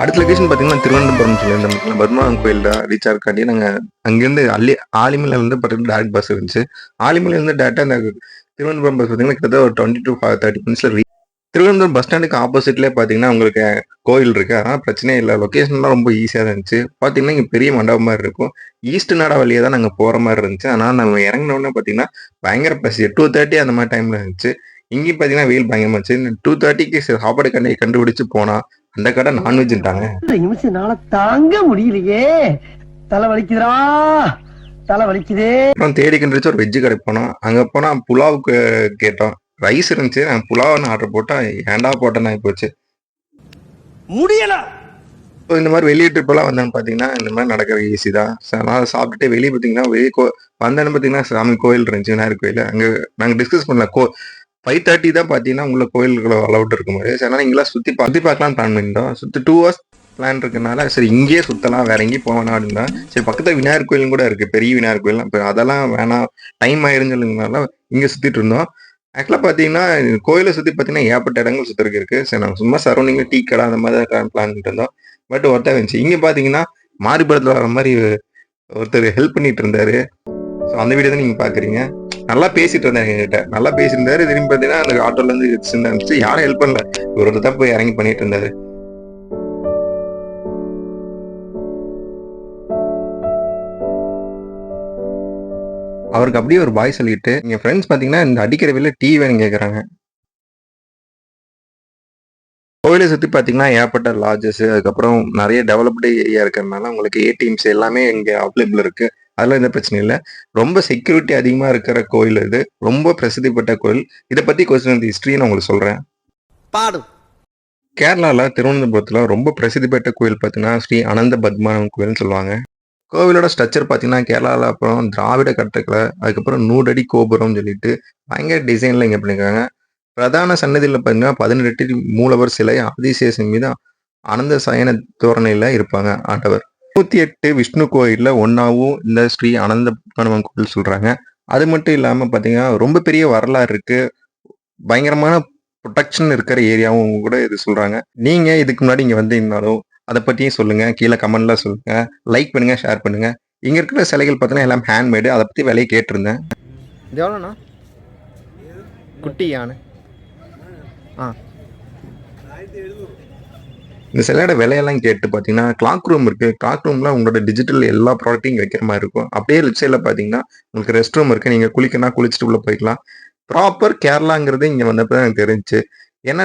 அடுத்த லொகேஷன் பார்த்தீங்கன்னா திருவனந்தபுரம் சொல்லியிருந்தோம் பத்மநாபன் கோயில் தான் ரீச் ஆகிறக்காட்டி நாங்கள் அங்கேருந்து அள்ளி ஆலிமலையிலேருந்து பார்த்தீங்கன்னா டேரக்ட் பஸ் இருந்துச்சு. ஆலிமலையிலேருந்து டேரெக்டாக அந்த திருவனந்தபுரம் பஸ் பார்த்தீங்கன்னா கிட்டத்தட்ட ஒரு டுவெண்ட்டி டூ தேர்ட்டி மினிட்ஸில் திருவனந்தபுரம் பஸ் ஸ்டாண்டுக்கு ஆப்போசிட்லேயே பார்த்தீங்கன்னா உங்களுக்கு கோயில் இருக்குது அதனால் பிரச்சனையே இல்லை. லொக்கேஷன்லாம் ரொம்ப ஈஸியாக இருந்துச்சு. பார்த்தீங்கன்னா இங்கே பெரிய மண்டபம் மாதிரி இருக்கும். ஈஸ்ட் நாடா வழியே தான் நாங்கள் போகிற மாதிரி இருந்துச்சு. ஆனால் நம்ம இறங்கினோடனே பார்த்தீங்கன்னா பயங்கர பசி டூ தேர்ட்டி அந்த மாதிரி டைமில் இருந்துச்சு. இங்கேயும் பார்த்தீங்கன்னா வெயில் பயங்கரமாக இருந்துச்சு. டூ தேர்ட்டிக்கு சாப்பாடு கண்டி கண்டுபிடிச்சு போனால் அந்த கடை நான்வெஜ்ட்டாங்க இந்த நிமிஷம் என்னால தாங்க முடியலையே. தலை வலிக்குதுடா. தலை வலிக்குதே. அப்புறம் தேடி கண்டுபிடிச்சு ஒரு வெஜ்ஜு கடை போனோம். அங்க போனா புலாவுக்கு கேட்டோம். ரைஸ் இருந்துச்சு. நான் புலாவ்னு ஆர்டர் போட்டா ஏன்டா போட்டேன்னு ஆகி போச்சு. முடியல. இப்போ இந்த மாதிரி வெளியே ட்ரிப் எல்லாம் வந்தேன்னு பாத்தீங்கன்னா இந்த மாதிரி நடக்கிற ஈஸி தான். நான் சாப்பிட்டுட்டு வெளியே பாத்தீங்கன்னா வெளியே கோ வந்தேன்னு பாத்தீங்கன்னா சாமி கோயில் இருந்துச்சு விநாயகர் கோயில். அங்க நாங்க டிஸ்கஸ் பண்ணல. கோ ஃபைவ் தேர்ட்டி தான் பார்த்தீங்கன்னா உங்களை கோயில்களை அலவுட் இருக்கும். போது சரி அதனால இங்கெல்லாம் சுற்றி பா- பார்க்கலாம் பிளான் பண்ணிட்டோம். சுற்றி டூ ஹவர்ஸ் பிளான் இருக்கனால சரி இங்கேயே சுற்றலாம் வேற எங்கேயும் போவேணா அப்படின்னா சரி பக்கத்தில் விநாயகர் கோயிலும் கூட இருக்குது பெரிய விநாயகர் கோயில். இப்போ அதெல்லாம் வேணாம். டைம் ஆயிருன்னு சொல்லுங்கனால இங்கே சுற்றிட்டு இருந்தோம். ஆக்சுவலாக பார்த்தீங்கன்னா கோயிலை சுற்றி பார்த்தீங்கன்னா ஏகப்பட்ட இடங்கள் சுற்றுறதுக்கு சரி நாங்கள் சும்மா சரௌண்டிங்கில் டீ கடை அந்த மாதிரி தான் பிளான் பண்ணிட்டு இருந்தோம். பட் ஒருத்தர் இருந்துச்சு இங்கே பார்த்தீங்கன்னா மாரிபுரத்தில் வர மாதிரி ஒருத்தர் ஹெல்ப் பண்ணிட்டு இருந்தாரு. ஸோ அந்த வீடியோ தான் நீங்கள் பார்க்குறீங்க நல்லா பேசிட்டு இருந்தாரு எங்ககிட்ட. நல்லா பேசியிருந்தாரு. திரும்பி பார்த்தீங்கன்னா அந்த ஆட்டோல இருந்து சின்ன இருந்துச்சு யாரும் ஹெல்ப் பண்ணல. ஒரு தான் போய் இறங்கி பண்ணிட்டு இருந்தாரு. அவருக்கு அப்படியே ஒரு பாய் சொல்லிட்டு எங்கள் ஃப்ரெண்ட்ஸ் பாத்தீங்கன்னா இந்த அடிக்கிற வெளில டீ வேணும் கேக்குறாங்க. கோயிலை சுற்றி பார்த்தீங்கன்னா ஏற்பட்ட லாட்ஜஸ் அதுக்கப்புறம் நிறைய டெவலப்டு ஏரியா இருக்கிறதுனால உங்களுக்கு ஏடிஎம்ஸ் எல்லாமே இங்கே அவைலபிள் இருக்குது அதெல்லாம் எந்த பிரச்சனை இல்லை. ரொம்ப செக்யூரிட்டி அதிகமா இருக்கிற கோயில் இது. ரொம்ப பிரசித்தி பெற்ற கோயில். இதை பத்தி கொஸ்டின் ஹிஸ்டரி நான் உங்களுக்கு சொல்றேன். பாடு. கேரளால திருவனந்தபுரத்துல ரொம்ப பிரசித்தி பெற்ற கோயில் பார்த்தீங்கன்னா ஸ்ரீ அனந்த பத்மநாபன் கோயில்னு சொல்லுவாங்க. கோவிலோட ஸ்ட்ரக்சர் பார்த்தீங்கன்னா கேரளாவில் அப்புறம் திராவிட கட்டக்கலை அதுக்கப்புறம் நூறடி கோபுரம்னு சொல்லிட்டு பயங்கர டிசைன்ல இங்கே பண்ணியிருக்காங்க பிரதான சன்னதியில் பார்த்தீங்கன்னா பதினெட்டு மூலவர் சிலை ஆதிசேஷன் மீது ஆனந்த சயன தோரணையில் இருப்பாங்க ஆண்டவர். முப்பத்தி எட்டு விஷ்ணு கோயிலில் ஒன்றாவும் இந்த ஸ்ரீ அனந்த கணவன் கோயில் சொல்கிறாங்க அது மட்டும் இல்லாமல் பார்த்தீங்கன்னா ரொம்ப பெரிய வரலாறு இருக்குது பயங்கரமான ப்ரொடெக்ஷன் இருக்கிற ஏரியாவும் கூட இது சொல்கிறாங்க நீங்கள் இதுக்கு முன்னாடி இங்கே வந்தீங்கனாலும் அதை பற்றியும் சொல்லுங்கள் கீழே கமெண்ட்லாம் சொல்லுங்கள் லைக் பண்ணுங்கள் ஷேர் பண்ணுங்கள் இங்கே இருக்கிற சிலைகள் பார்த்தீங்கன்னா எல்லாம் ஹேண்ட்மேடு அதை பற்றி விலையை கேட்டிருந்தேன். இது எவ்வளோண்ணா? குட்டி யானை. ஆ. இந்த சிலையோட விலையெல்லாம் கேட்டு பார்த்தீங்கன்னா கிளாக் ரூம் இருக்கு. கிளாக் ரூம்ல உங்களோட டிஜிட்டல் எல்லா ப்ராடக்ட்டையும் வைக்கிற மாதிரி இருக்கும். அப்படியே லெஃப்ட் சைடில் பார்த்தீங்கன்னா உங்களுக்கு ரெஸ்ட் ரூம் இருக்கு. நீங்கள் குளிக்கனா குளிச்சுட்டு உள்ள போய்க்கலாம். ப்ராப்பர் கேரளாங்கிறது இங்கே வந்தப்போ தான் எனக்கு தெரிஞ்சுச்சு ஏன்னா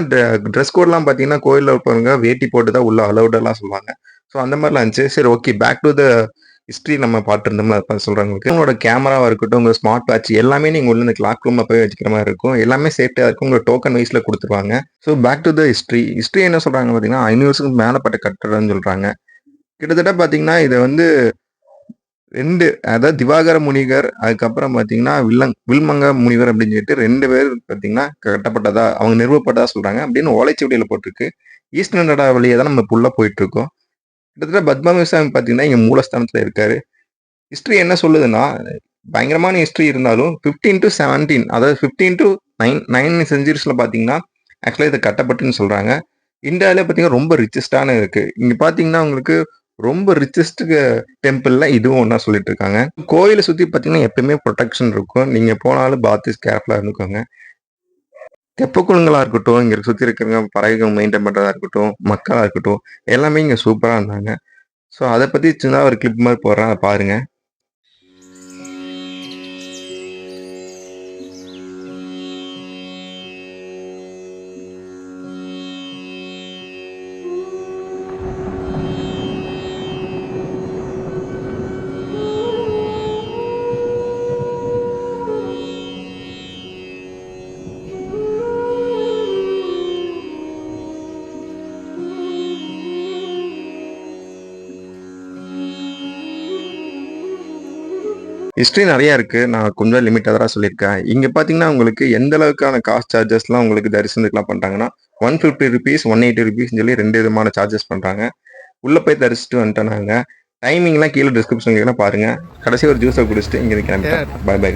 ட்ரெஸ் கோட்லாம் பார்த்தீங்கன்னா கோயிலில் இருப்பவங்க வேட்டி போட்டு தான் உள்ள அலௌடெல்லாம் சொல்லுவாங்க. ஸோ அந்த மாதிரிலாம் இருந்துச்சு. சரி okay back to the history நம்ம பார்த்துருந்தோம் அதை சொல்றாங்க உங்களோட கேமராவா இருக்கட்டும் உங்க ஸ்மார்ட் வாட்ச் எல்லாமே நீங்க உள்ள இந்த கிளாக் ரூமில் போய் வச்சுக்கிற மாதிரி இருக்கும். எல்லாமே சேஃப்டியா இருக்கும். உங்க டோக்கன் வைஸ்ல கொடுத்துருவாங்க. So back to the history history என்ன சொல்றாங்க பார்த்தீங்கன்னா ஐநூறு வருஷத்துக்கு மேலப்பட்ட கட்டடம்னு சொல்றாங்க. கிட்டத்தட்ட பார்த்தீங்கன்னா இதை வந்து ரெண்டு அதாவது திவாகர முனிவர் அதுக்கப்புறம் பார்த்தீங்கன்னா வில்லங் வில்மங்க முனிவர் அப்படின்னு சொல்லிட்டு ரெண்டு பேர் பார்த்தீங்கன்னா கட்டப்பட்டதா அவங்க நிறுவப்பட்டதா சொல்றாங்க. அப்படின்னு ஓலைச்சுவடியில போட்டிருக்கு. ஈஸ்ட் நண்டா வழியை தான் நம்ம புள்ள போயிட்டு இருக்கோம். கிட்டத்தட்ட பத்மநாபசாமி பார்த்தீங்கன்னா இங்கே மூலஸ்தானத்தில் இருக்காரு. ஹிஸ்ட்ரி என்ன சொல்லுதுன்னா பயங்கரமான ஹிஸ்ட்ரி இருந்தாலும் ஃபிஃப்டீன் டு செவன்டீன் அதாவது ஃபிஃப்டீன் டு நைன் நைன் செஞ்சுரிஸில் பார்த்தீங்கன்னா ஆக்சுவலாக இதை கட்டப்பட்டுன்னு சொல்கிறாங்க இந்தியாவிலே பார்த்தீங்கன்னா ரொம்ப ரிச்சஸ்டான இருக்கு. இங்கே பார்த்தீங்கன்னா உங்களுக்கு ரொம்ப ரிச்சஸ்ட் டெம்பிளில் இதுவும் ஒன்றா சொல்லிட்டு இருக்காங்க. கோயிலை சுற்றி பார்த்தீங்கன்னா எப்பயுமே ப்ரொடெக்ஷன் இருக்கும். நீங்கள் போனாலும் பாத்து கேர்ஃபுல்லாக இருந்துக்கோங்க. தெப்பக்குழுங்களா இருக்கட்டும் இங்க சுத்தி இருக்கிறவங்க பறவைகள் மெயின்டைன் பண்றதா இருக்கட்டும் மக்களா இருக்கட்டும் எல்லாமே இங்க சூப்பரா இருந்தாங்க. ஸோ அதை பத்தி சின்ன ஒரு கிளிப் மாதிரி போடுறேன் அதை பாருங்க. ஹிஸ்ட்ரி நிறைய இருக்கு. நான் கொஞ்சம் லிமிட்டாக தான் சொல்லியிருக்கேன். இங்க பாத்தீங்கன்னா உங்களுக்கு எந்த அளவுக்கான காஸ்ட் சார்ஜஸ்லாம் உங்களுக்கு தரிசனத்துக்குலாம் பண்றாங்கன்னா one fifty rupees one eighty rupees சொல்லி ரெண்டு விதமான சார்ஜஸ் பண்றாங்க. உள்ள போய் தரிசிட்டு வந்துட்டோம் நாங்க டைமிங்லாம் கீழே டிஸ்கிரிப்ஷன் பாருங்க. கடைசி ஒரு ஜூஸை குடிச்சிட்டு இங்க கிளம்பிட்டேன் பை பை